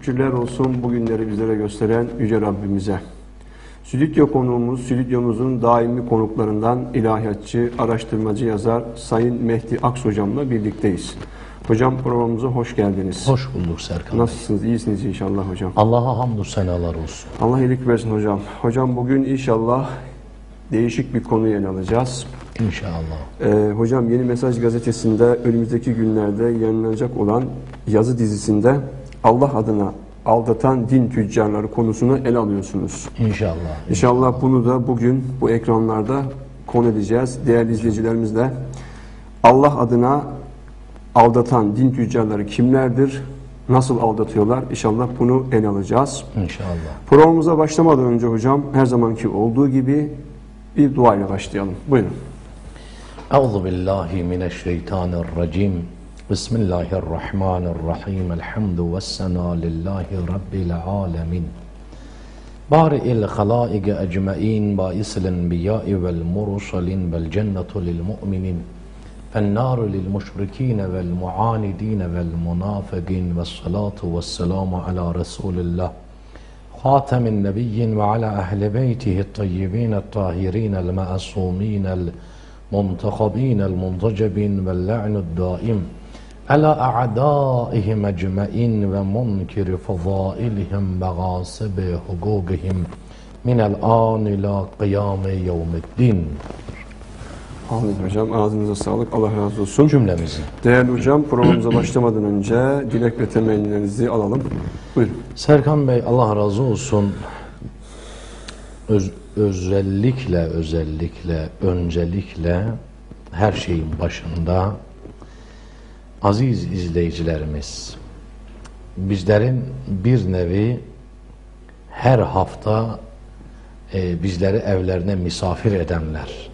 Şükürler olsun bugünleri bizlere gösteren Yüce Rabbimize. Stüdyo konuğumuz, stüdyomuzun daimi konuklarından ilahiyatçı, araştırmacı yazar Sayın Mehdi Aks hocamla birlikteyiz. Hocam programımıza hoş geldiniz. Hoş bulduk Serkan Bey. Nasılsınız? İyisiniz inşallah hocam. Allah'a hamdü senalar olsun. Allah iyilik versin hocam. Hocam bugün inşallah değişik bir konuyu ele alacağız. İnşallah. Ee, hocam Yeni Mesaj gazetesinde önümüzdeki günlerde yayınlanacak olan yazı dizisinde Allah adına aldatan din tüccarları konusunu ele alıyorsunuz. İnşallah. İnşallah bunu da bugün bu ekranlarda konu edeceğiz. Değerli izleyicilerimizle Allah adına aldatan din tüccarları kimlerdir? Nasıl aldatıyorlar? İnşallah bunu ele alacağız. İnşallah. Programımıza başlamadan önce hocam her zamanki olduğu gibi bir dua ile başlayalım. Buyurun. Euzu billahi mineşşeytanirracim. بسم الله الرحمن الرحيم. الحمد والسنا لله رب العالمين. بارئ الخلائق أجمعين بائس الأنبياء والمرسلين والجنة للمؤمنين النار للمشركين والمعاندين والمنافقين والصلاة والسلام على رسول الله خاتم النبي وعلى أهل بيته الطيبين الطاهرين المعصومين المنتخبين المنتجبين واللعن الدائم. ala a'daihim ecmain ve munkiri fadailihim ve gasibi hukukihim minel an ila kıyame yevmiddin. Amin hocam. Ağzınıza sağlık. Allah razı olsun. Cümlemizi. Değerli hocam programımıza başlamadan önce dilek ve temennilerinizi alalım. Buyurun. Serkan Bey Allah razı olsun. Öz, özellikle özellikle öncelikle her şeyin başında aziz izleyicilerimiz bizlerin bir nevi her hafta e, bizleri evlerine misafir edenler,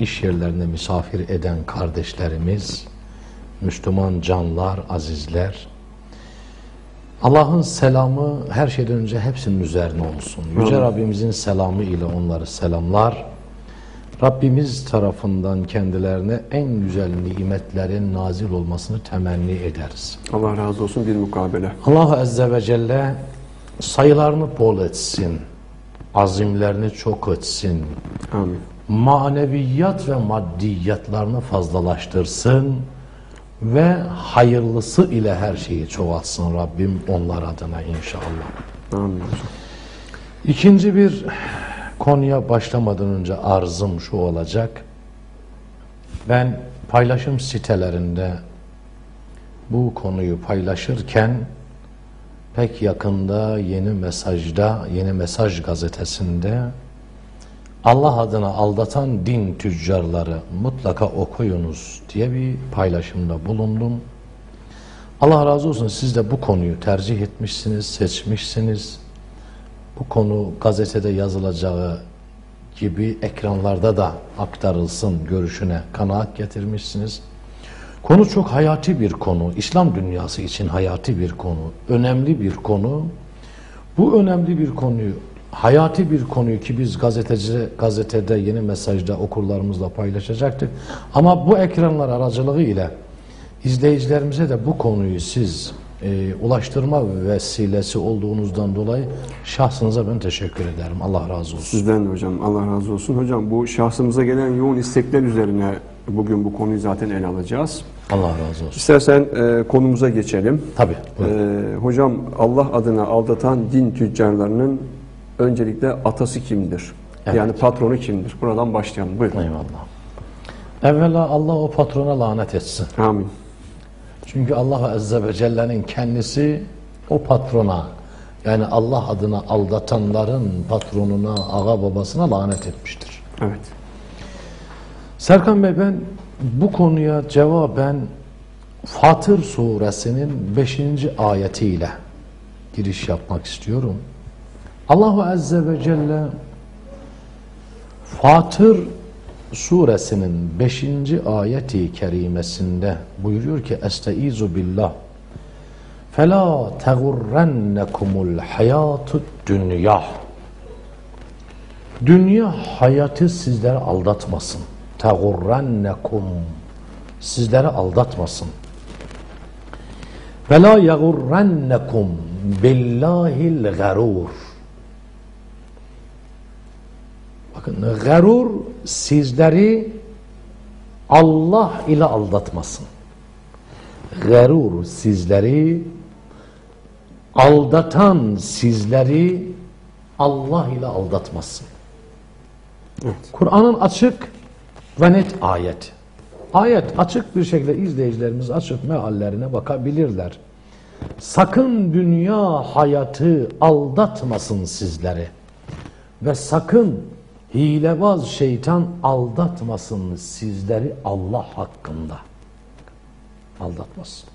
iş yerlerine misafir eden kardeşlerimiz, Müslüman canlar, azizler, Allah'ın selamı her şeyden önce hepsinin üzerine olsun. Yüce. Rabbimizin selamı ile onları selamlar. Rabbimiz tarafından kendilerine en güzel nimetlerin nazil olmasını temenni ederiz. Allah razı olsun bir mukabele. Allah Azze ve Celle sayılarını bol etsin, azimlerini çok etsin, Amin. maneviyat ve maddiyatlarını fazlalaştırsın ve hayırlısı ile her şeyi çoğaltsın Rabbim onlar adına inşallah. Amin. İkinci bir konuya başlamadan önce arzım şu olacak. Ben paylaşım sitelerinde bu konuyu paylaşırken pek yakında yeni mesajda, yeni mesaj gazetesinde Allah adına aldatan din tüccarları mutlaka okuyunuz diye bir paylaşımda bulundum. Allah razı olsun siz de bu konuyu tercih etmişsiniz, seçmişsiniz. Bu konu gazetede yazılacağı gibi ekranlarda da aktarılsın görüşüne kanaat getirmişsiniz. Konu çok hayati bir konu. İslam dünyası için hayati bir konu. Önemli bir konu. Bu önemli bir konuyu, hayati bir konuyu ki biz gazeteci, gazetede yeni mesajda okurlarımızla paylaşacaktık. Ama bu ekranlar aracılığı ile izleyicilerimize de bu konuyu siz e, ulaştırma vesilesi olduğunuzdan dolayı şahsınıza ben teşekkür ederim. Allah razı olsun. Sizden de hocam. Allah razı olsun. Hocam bu şahsımıza gelen yoğun istekler üzerine bugün bu konuyu zaten ele alacağız. Allah razı olsun. İstersen e, konumuza geçelim. Tabii. buyurun. E, hocam Allah adına aldatan din tüccarlarının öncelikle atası kimdir? Evet. Yani patronu kimdir? Buradan başlayalım. Buyurun. Eyvallah. Evvela Allah o patrona lanet etsin. Amin. Çünkü Allah Azze ve Celle'nin kendisi o patrona yani Allah adına aldatanların patronuna, ağa babasına lanet etmiştir. Evet. Serkan Bey ben bu konuya cevaben Fatır suresinin 5. ayetiyle giriş yapmak istiyorum. Allahu Azze ve Celle Fatır suresinin 5. ayeti kerimesinde buyuruyor ki Estaizu billah Fela tegurrennekumul hayatü dünya Dünya hayatı sizleri aldatmasın. Tegurrennekum sizleri aldatmasın. Ve la yagurrennekum billahil garur. Bakın garur sizleri Allah ile aldatmasın. Garur sizleri aldatan sizleri Allah ile aldatmasın. Evet. Kur'an'ın açık ve net ayet. Ayet açık bir şekilde izleyicilerimiz açık meallerine bakabilirler. Sakın dünya hayatı aldatmasın sizleri. Ve sakın hilebaz şeytan aldatmasın sizleri Allah hakkında. Aldatmasın.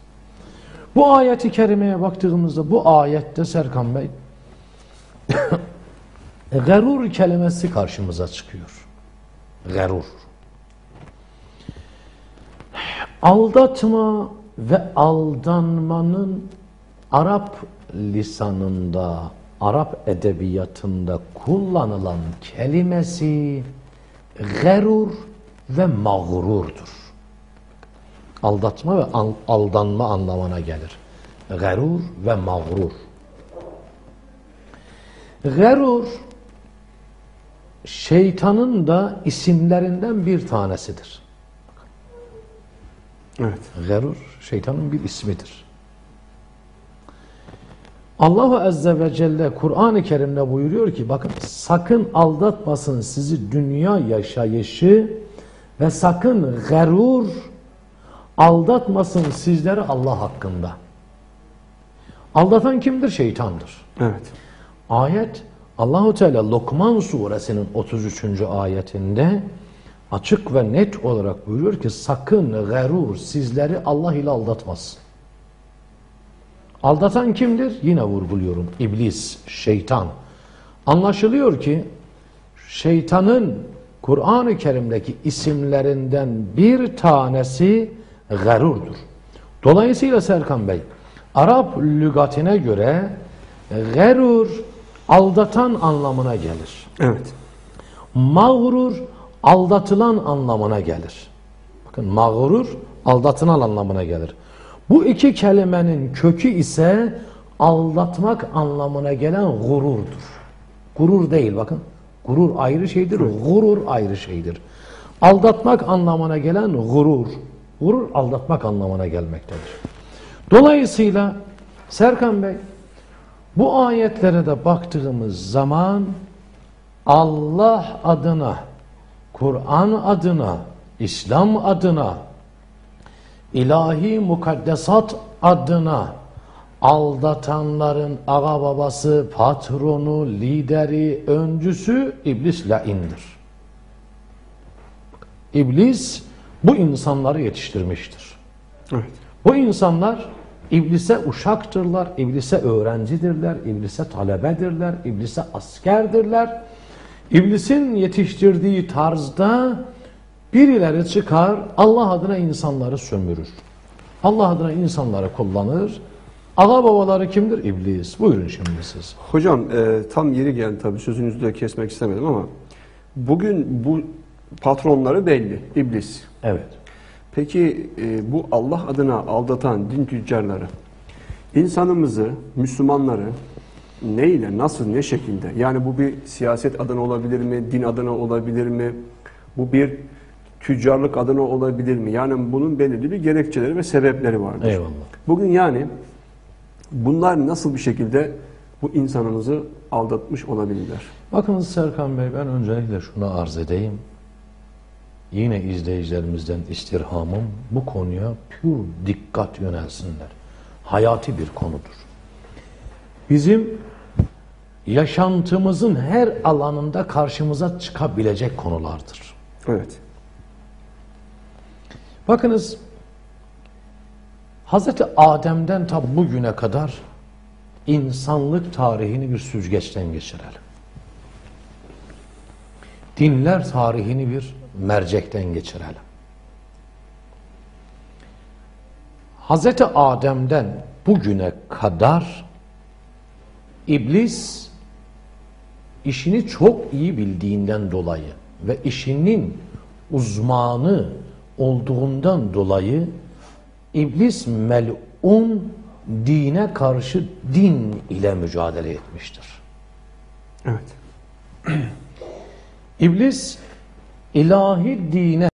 Bu ayeti kerimeye baktığımızda bu ayette Serkan Bey garur kelimesi karşımıza çıkıyor. Garur. Aldatma ve aldanmanın Arap lisanında, Arap edebiyatında kullanılan kelimesi garur ve mağrurdur. Aldatma ve al- aldanma anlamına gelir. Garur ve mağrur. Garur şeytanın da isimlerinden bir tanesidir. Evet. Garur şeytanın bir ismidir. Allahu Azze ve Celle Kur'an-ı Kerim'de buyuruyor ki bakın sakın aldatmasın sizi dünya yaşayışı ve sakın garur aldatmasın sizleri Allah hakkında. Aldatan kimdir? Şeytandır. Evet. Ayet Allahu Teala Lokman suresinin 33. ayetinde açık ve net olarak buyuruyor ki sakın garur sizleri Allah ile aldatmasın. Aldatan kimdir? Yine vurguluyorum. İblis, şeytan. Anlaşılıyor ki şeytanın Kur'an-ı Kerim'deki isimlerinden bir tanesi garurdur. Dolayısıyla Serkan Bey, Arap lügatine göre garur aldatan anlamına gelir. Evet. Mağrur aldatılan anlamına gelir. Bakın mağrur aldatılan anlamına gelir. Bu iki kelimenin kökü ise aldatmak anlamına gelen gururdur. Gurur değil bakın. Gurur ayrı şeydir, gurur ayrı şeydir. Aldatmak anlamına gelen gurur. Gurur aldatmak anlamına gelmektedir. Dolayısıyla Serkan Bey bu ayetlere de baktığımız zaman Allah adına, Kur'an adına, İslam adına, ilahi mukaddesat adına aldatanların ağa babası, patronu, lideri, öncüsü iblis laindir. İblis bu insanları yetiştirmiştir. Evet. Bu insanlar iblise uşaktırlar, iblise öğrencidirler, iblise talebedirler, iblise askerdirler. İblisin yetiştirdiği tarzda birileri çıkar, Allah adına insanları sömürür. Allah adına insanları kullanır. Ağa babaları kimdir? İblis. Buyurun şimdi siz. Hocam e, tam yeri geldi tabii sözünüzü de kesmek istemedim ama bugün bu patronları belli. İblis. Evet. Peki e, bu Allah adına aldatan din tüccarları insanımızı, Müslümanları neyle, nasıl, ne şekilde? Yani bu bir siyaset adına olabilir mi, din adına olabilir mi? Bu bir tüccarlık adına olabilir mi? Yani bunun belirli bir gerekçeleri ve sebepleri vardır. Eyvallah. Bugün yani bunlar nasıl bir şekilde bu insanımızı aldatmış olabilirler? Bakınız Serkan Bey ben öncelikle şunu arz edeyim. Yine izleyicilerimizden istirhamım bu konuya pür dikkat yönelsinler. Hayati bir konudur. Bizim yaşantımızın her alanında karşımıza çıkabilecek konulardır. Evet. Bakınız Hazreti Adem'den ta bugüne kadar insanlık tarihini bir süzgeçten geçirelim. Dinler tarihini bir mercekten geçirelim. Hazreti Adem'den bugüne kadar iblis işini çok iyi bildiğinden dolayı ve işinin uzmanı olduğundan dolayı iblis melun dine karşı din ile mücadele etmiştir. Evet. İblis ilahi dine